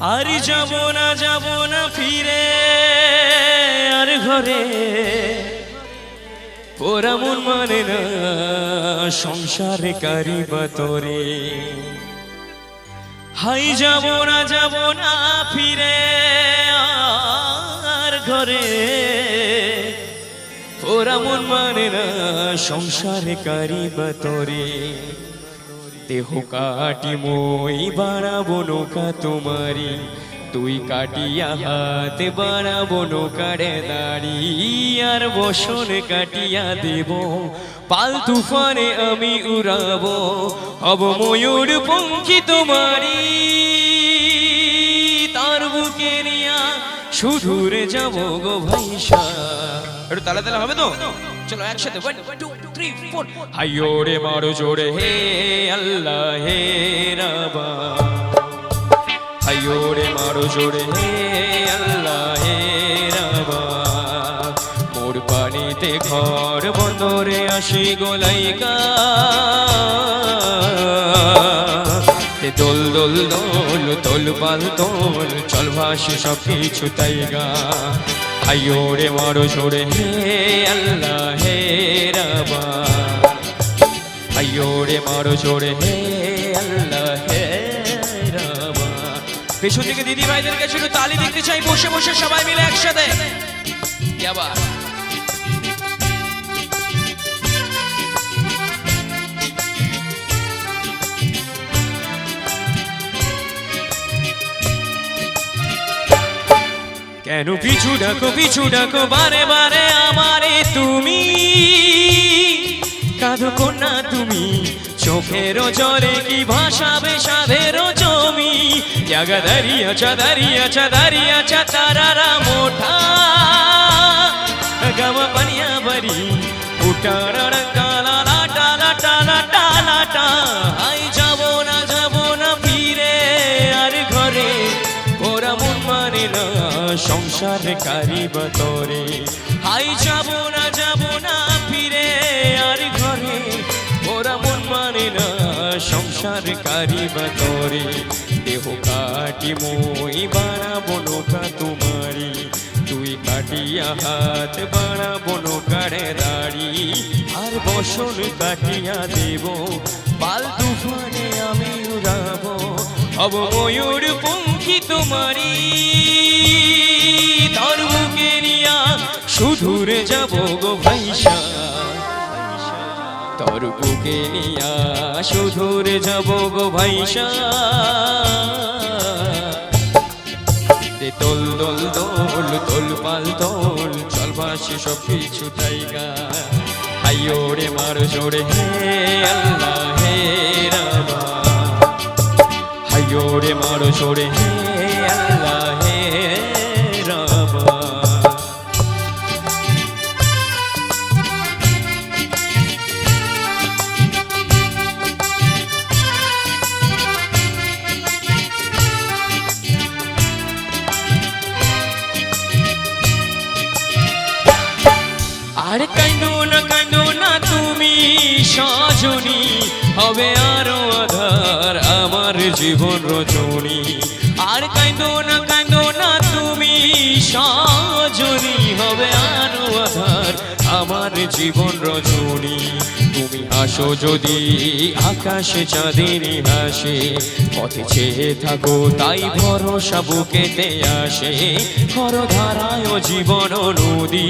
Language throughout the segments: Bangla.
আর যাব না যাব না ফিরে, আর ঘরে। ওরা মন মানে না সংসারে কারিবা তোরে। হাই, যাব না যাব না ফিরে, আর ঘরে। ওরা মন মানে না সংসারে কারিবা তোরে। দেহ কাটি মই, বাড়াবো নৌকা তোমারি। তুই কাটিয়া হাতে, বাড়াবো নৌকারে দাঁড়ি, আর বসন কাটিয়া দেব। পাল তুফানে আমি উড়াবো, হব ময়ূর পঙ্খী তোমারি। তার বুকে নিয়া সুদূরে যাব গো ভাইসা। একটু তালা তালা হবে তো? চলো একসাথে ওয়ান টু থ্রি ফোর হাইয়ো রে মারো জোরে, হে আল্লাহ, হে রাবা। হাইয়ো রে মারো জোরে, হে আল্লাহ, হে রাবা। মোর পানিতে ঘর বন্দরে আসি গোলাইকা দোল দোল দোল তোল পাল তোল চল ভাসি সব কিছু তাইগা। হাইয়ো রে মারো জোরে হে আল্লাহ হে রাবা। আইয়ো রে মারো জোরে হে আল্লাহ হে রাবা। পেছন থেকে দিদি ভাইদের কাছে একটু তালি দিতে চাই বসে বসে সবাই মিলে একসাথে। আবার কেন পিছু ডাকো পিছু ডাকো, বারে বারে আমারে তুমি। কাঁদো কন্যা তুমি, চোখের জলে কি ভাসাবে সাধের জমি? জাগা দাঁড়িয়ে চা দাঁড়িয়ে চা দাঁড়িয়ে চা তারারা মোটা। গামা পানিয়া বাড়ি উটার সংসার কারিবা তরে। হাই, যাব না যাব না ফিরে আর ঘরে। ওরা মন মানে না, সংসার কারিবা তরে। দেহ কাটি মই বাড়াবো নৌকা তোমারি। তুই কাটিয়া হাত বাড়াবো নৌকারে দাড়ি। আর বসন কাটিয়া দেব, পাল তুফানে আমি উড়াবো। হব ময়ূর পঙ্খী তোমারি। তোর বুকে নিয়া সুদূরে যাব গো ভাইসা তোল দোল দোল তোল, পাল, তোল, চল ভাসি সব কিছু টাইগা হাইয়ো রে মার জোরে হে আল্লাহ হে রামা হাইয়ো রে মার জোরে হে আল্লাহ হে আর কাইন্দো না কাইন্দো না তুমি সজনী? হবে আরও আধার আমার জীবন রচনী। আর কাইন্দো না আমার জীবন রজনী। তুমি আসো যদি আকাশে চাঁদের হাসে পথে চেয়ে থাকো, তাই ভরসা বুকেতে আসে। খর ধারায় জীবন নদী,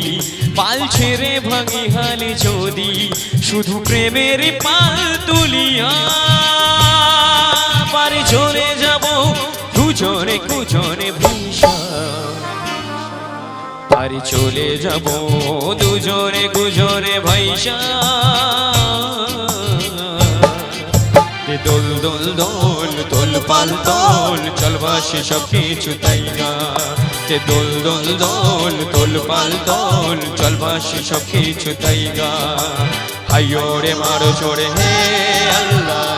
পাল ছেড়ে ভাঙি হালে যদি। শুধু প্রেমের পাল তুলিয়া পারি চলে যাব, দুজনে গুজরে ভাইসা। দোল দোল দোল দোল পাল, দোল, চল বাসে সব কিছু তাই না। দোল দোল দোল দোল পাল, দোল, চল বাসে সব কিছু তাই গা হাইয়ো রে মারো জোরে, হে আল্লাহ।